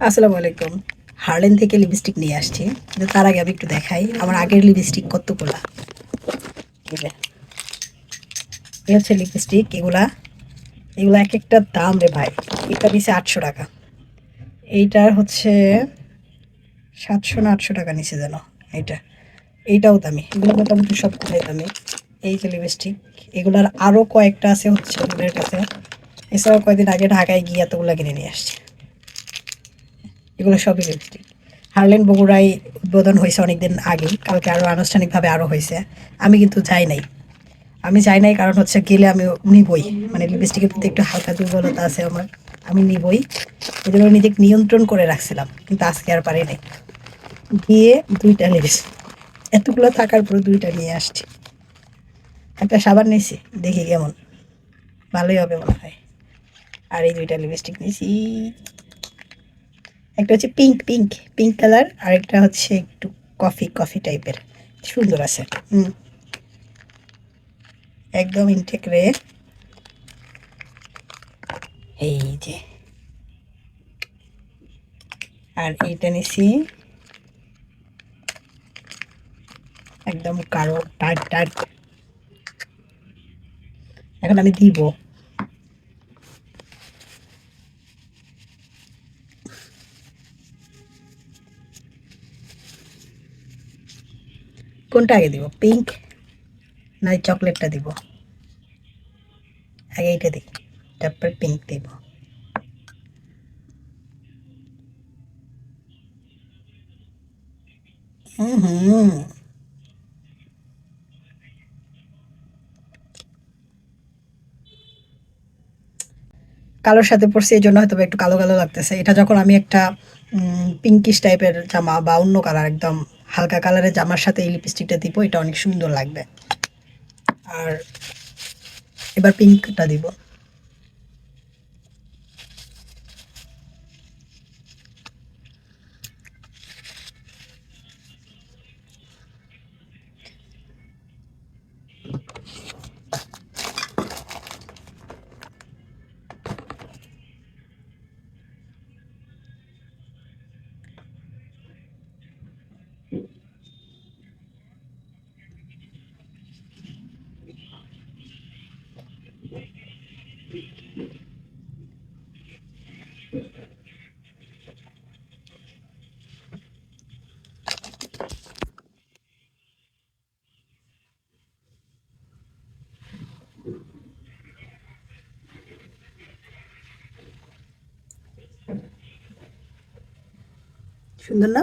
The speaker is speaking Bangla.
আসসালামু আলাইকুম। হার্লেন থেকে লিপস্টিক নিয়ে আসছি। কিন্তু তার আগে আমি একটু দেখাই আমার আগের লিপস্টিক কতগুলা। এই। হচ্ছে লিপস্টিক এগুলা। এগুলা এক একটা দাম রে ভাই। এটা নিচে আটশো টাকা। এইটার হচ্ছে সাতশো না আটশো টাকা নিচে যেন এইটা। এইটাও দামি। এগুলো মোটামুটি সব কোথায় দামি। এই যে লিপস্টিক এগুলার আরও কয়েকটা আছে হচ্ছে ওদের কাছে। এছাড়াও কয়েকদিন আগে ঢাকায় গিয়ে এতগুলো কিনে নিয়ে আসছি। এগুলো সবই লিপস্টিক হারলেন বগুড়ায় উদ্বোধন হয়েছে অনেকদিন আগে কালকে আরও আনুষ্ঠানিকভাবে আরও হয়েছে। আমি কিন্তু যাই নাই। আমি যাই নাই কারণ হচ্ছে গেলে আমি নিবই। মানে লিপস্টিকের প্রতি একটু হালকা দুর্বলতা আছে আমার। আমি নিবই। জন্য নিজেকে নিয়ন্ত্রণ করে রাখছিলাম, কিন্তু আজকে আর পারি নাই গিয়ে দুইটা লিপস্টিক এতগুলো থাকার পর দুইটা নিয়ে আসছি। একটা সাবান নিয়েছি, দেখি কেমন। ভালোই হবে মনে হয়। আর এই দুইটা লিপস্টিক নিয়েছি। একটা হচ্ছে পিঙ্ক পিঙ্ক পিঙ্ক কালার আর একটা হচ্ছে একটু কফি কফি টাইপের সুন্দর আছে একদম ইনটেক রে। এই যে। আর এইটা নিছি। একদম কারও টাট টাট এখন আমি দিব। কোনটা আগে দিব? পিঙ্ক না চকলেটটা দিব? আগে এইটা দিই তারপর পিঙ্ক দিব। কালোর সাথে পরছি, এই জন্য হয়তো একটু কালো কালো লাগতেছে। এটা যখন আমি একটা পিঙ্কিশ টাইপের জামা বা অন্য কালার একদম হালকা কালারের জামার সাথে এই লিপস্টিকটা দিব, এটা অনেক সুন্দর লাগবে। আর এবার পিঙ্কটা দিব। সুন্দর না।